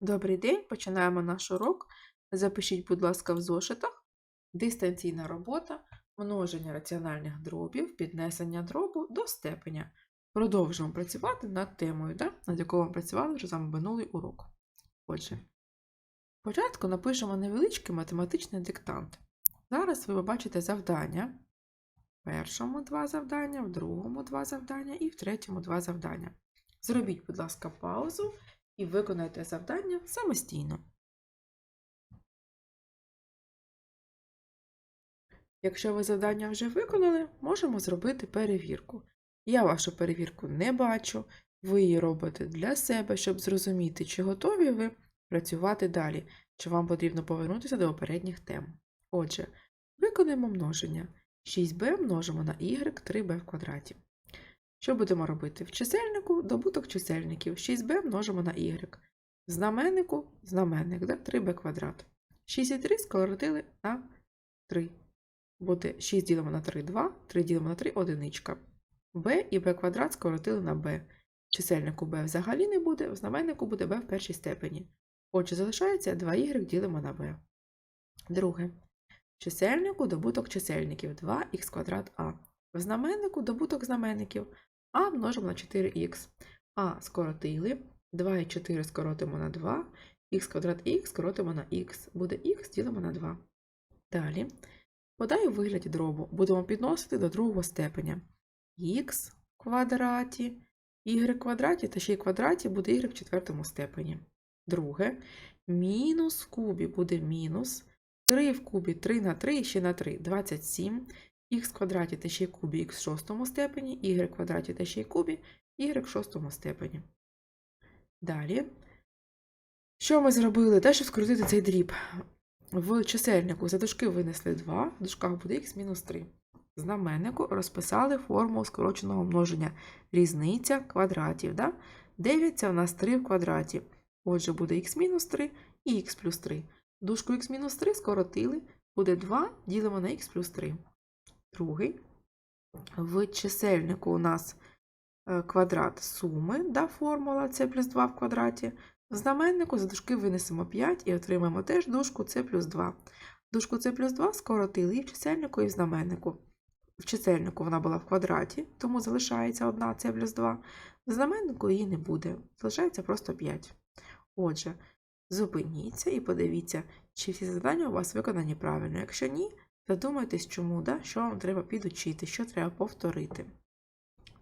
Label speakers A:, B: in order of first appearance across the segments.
A: Добрий день, починаємо наш урок. Запишіть, будь ласка, в зошитах дистанційна робота, множення раціональних дробів, піднесення дробу до степеня. Продовжуємо працювати над темою, да? над якою ми працювали вже з вами минулий урок. Отже, спочатку напишемо невеличкий математичний диктант. Зараз ви побачите завдання. В першому два завдання, в другому два завдання і в третьому два завдання. Зробіть, будь ласка, паузу і виконайте завдання самостійно. Якщо ви завдання вже виконали, можемо зробити перевірку. Я вашу перевірку не бачу, ви її робите для себе, щоб зрозуміти, чи готові ви працювати далі, чи вам потрібно повернутися до попередніх тем. Отже, виконаємо множення. 6b множимо на y 3b в квадраті. Що будемо робити? В чисельнику добуток чисельників 6b множимо на y. В знаменнику знаменник, да? 3b квадрат. 6 і 3 скоротили на 3. Буде 6 ділимо на 3 2, 3 ділимо на 3 одиничка. b і b квадрат скоротили на b. В чисельнику b взагалі не буде, в знаменнику буде b в першій степені. Отже, залишається 2y ділимо на b. Друге. В чисельнику добуток чисельників 2х квадрат а. В знаменнику добуток знаменників а множимо на 4х. А скоротили. 2 і 4 скоротимо на 2. х квадрат х скоротимо на х. Буде х ділимо на 2. Далі. Подай у вигляді дробу. Будемо підносити до другого степеня. х квадраті, y квадраті та ще й квадраті буде y в четвертому степені. Друге. Мінус в кубі буде мінус. 3 в кубі 3 на 3 і ще на 3 27 х квадраті та ще й кубі х в шостому степені, y квадраті та ще й кубі y в шостому степені. Далі. Що ми зробили? Те, щоб скоротити цей дріб. В чисельнику за дужки винесли 2, в дужках буде х мінус 3. В знаменнику розписали формулу скороченого множення різниця квадратів. Да? 9 це у нас 3 в квадраті. Отже, буде х мінус 3 і х плюс 3. Дужку х мінус 3 скоротили, буде 2, ділимо на х плюс 3. Другий. В чисельнику у нас е, квадрат суми, да, формула це плюс 2 в квадраті. В знаменнику за дужки винесемо 5 і отримаємо теж дужку це плюс 2. Дужку це плюс 2 скоротили і в чисельнику, і в знаменнику. В чисельнику вона була в квадраті, тому залишається 1 це плюс 2. В знаменнику її не буде, залишається просто 5. Отже, зупиніться і подивіться, чи всі завдання у вас виконані правильно. Якщо ні, задумайтесь, чому, да? що вам треба підучити, що треба повторити.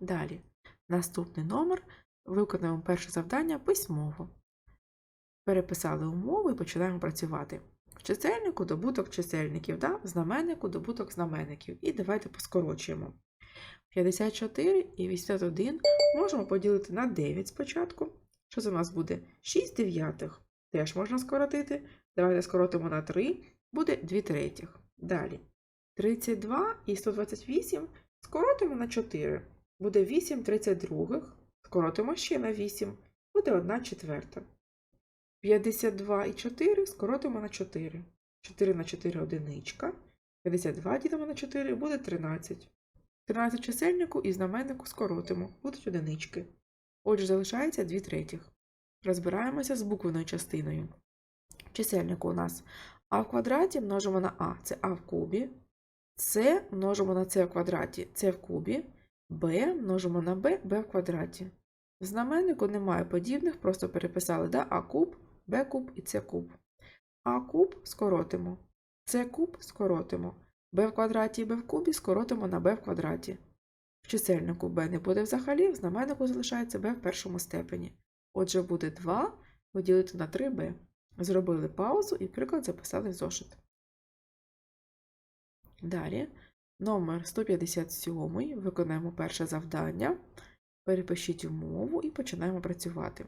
A: Далі, наступний номер. Виконаємо перше завдання письмово. Переписали умову і починаємо працювати. В чисельнику добуток чисельників, да? в знаменнику добуток знаменників. І давайте поскорочуємо. 54 і 81 можемо поділити на 9 спочатку. Що це у нас буде? 6 дев'ятих. Теж можна скоротити. Давайте скоротимо на 3, буде 2 третіх. Далі. 32 і 128 скоротимо на 4. Буде 8 32. Скоротимо ще на 8. Буде 1 четверта. 52 і 4 скоротимо на 4. 4 на 4 одиничка. 52 ділимо на 4 буде 13. 13 чисельнику і знаменнику скоротимо. Будуть одинички. Отже, залишається 2 третіх. Розбираємося з буквеною частиною. Чисельнику у нас а в квадраті множимо на а, це а в кубі. С множимо на С в квадраті, С в кубі. Б множимо на Б, Б в квадраті. В знаменнику немає подібних, просто переписали да? а куб, Б куб і С куб. А куб скоротимо. С куб скоротимо. Б в квадраті і Б в кубі скоротимо на Б в квадраті. В чисельнику Б не буде взагалі, в знаменнику залишається Б в першому степені. Отже, буде 2 поділити на 3b. Зробили паузу і приклад записали зошит. Далі, номер 157. Виконаємо перше завдання. Перепишіть умову і починаємо працювати.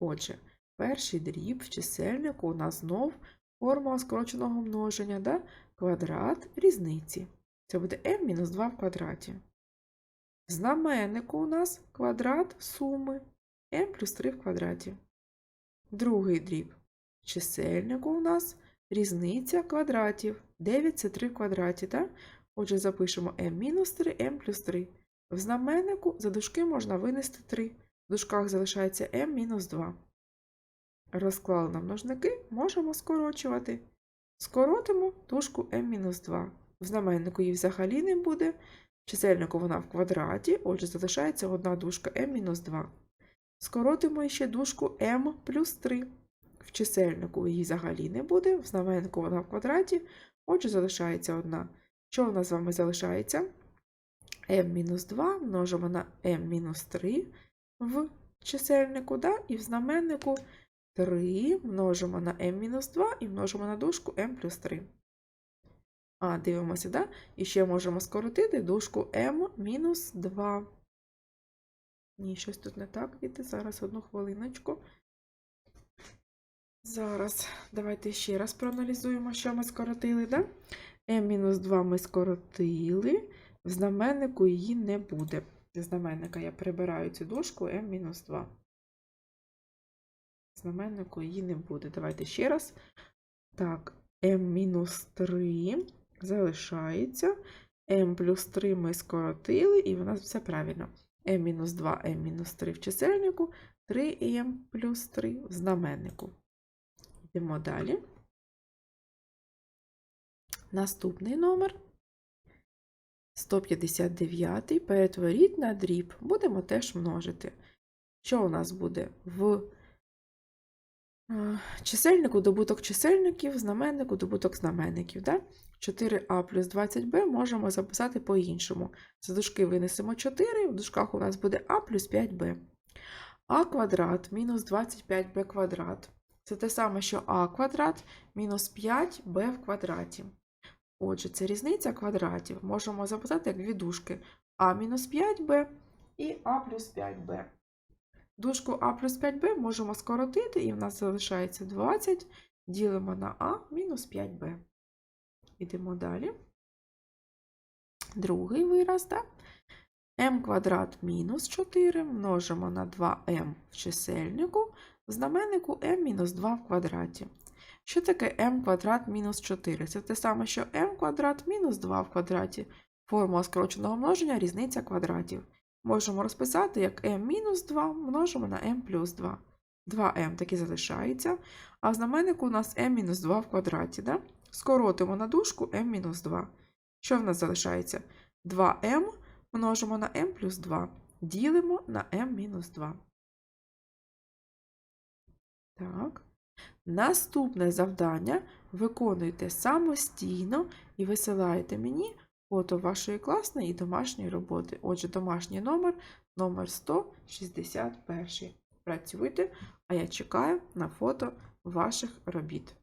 A: Отже, перший дріб в чисельнику у нас знов формула скороченого множення, да? квадрат різниці. Це буде m-2 в квадраті. В знаменнику у нас квадрат суми m плюс 3 в квадраті. Другий дріб. Чисельнику у нас різниця квадратів. 9 це 3 в квадраті, так? Отже, запишемо m мінус 3, m плюс 3. В знаменнику за дужки можна винести 3. В дужках залишається m мінус 2. Розклали на множники, можемо скорочувати. Скоротимо дужку m-2. В знаменнику її взагалі не буде. В чисельнику вона в квадраті, отже, залишається одна дужка m-2. Скоротимо ще дужку m плюс 3. В чисельнику її взагалі не буде, в знаменнику вона в квадраті, отже, залишається одна. Що у нас з вами залишається? m-2 множимо на m-3 в чисельнику, да? і в знаменнику 3 множимо на m-2 і множимо на дужку m плюс 3. А, дивимося, да? І ще можемо скоротити дужку m-2. Ні, щось тут не так, діти. Зараз одну хвилиночку. Зараз давайте ще раз проаналізуємо, що ми скоротили, да? m-2 ми скоротили, в знаменнику її не буде. З знаменника я прибираю цю дужку m-2. Знаменнику її не буде. Давайте ще раз. Так, m-3 залишається. m плюс 3 ми скоротили, і в нас все правильно. m-2, m-3 в чисельнику, 3m плюс 3 в знаменнику. Йдемо далі. Наступний номер 159. Перетворіть на дріб. Будемо теж множити. Що у нас буде в е, чисельнику добуток чисельників, знаменнику добуток знаменників. Да? 4а плюс 20b можемо записати по-іншому. За дужки винесемо 4, в дужках у нас буде а плюс 5b. а квадрат мінус 25b квадрат. Це те саме, що а квадрат мінус 5b в квадраті. Отже, це різниця квадратів. Можемо записати як дві дужки а мінус 5b і а плюс 5b. Дужку а плюс 5b можемо скоротити, і в нас залишається 20. Ділимо на а мінус 5b. Ідемо далі. Другий вираз, так? m квадрат мінус 4 множимо на 2m в чисельнику, в знаменнику m мінус 2 в квадраті. Що таке m квадрат мінус 4? Це те саме, що m квадрат мінус 2 в квадраті. Формула скороченого множення різниця квадратів. Можемо розписати, як m мінус 2 множимо на m плюс 2. 2m таки залишається, а в знаменнику у нас m мінус 2 в квадраті. Да? Скоротимо на дужку m мінус 2. Що в нас залишається? 2m множимо на m плюс 2. Ділимо на m мінус 2. Так. Наступне завдання виконуйте самостійно і висилаєте мені фото вашої класної і домашньої роботи. Отже, домашній номер номер 161. Працюйте, а я чекаю на фото ваших робіт.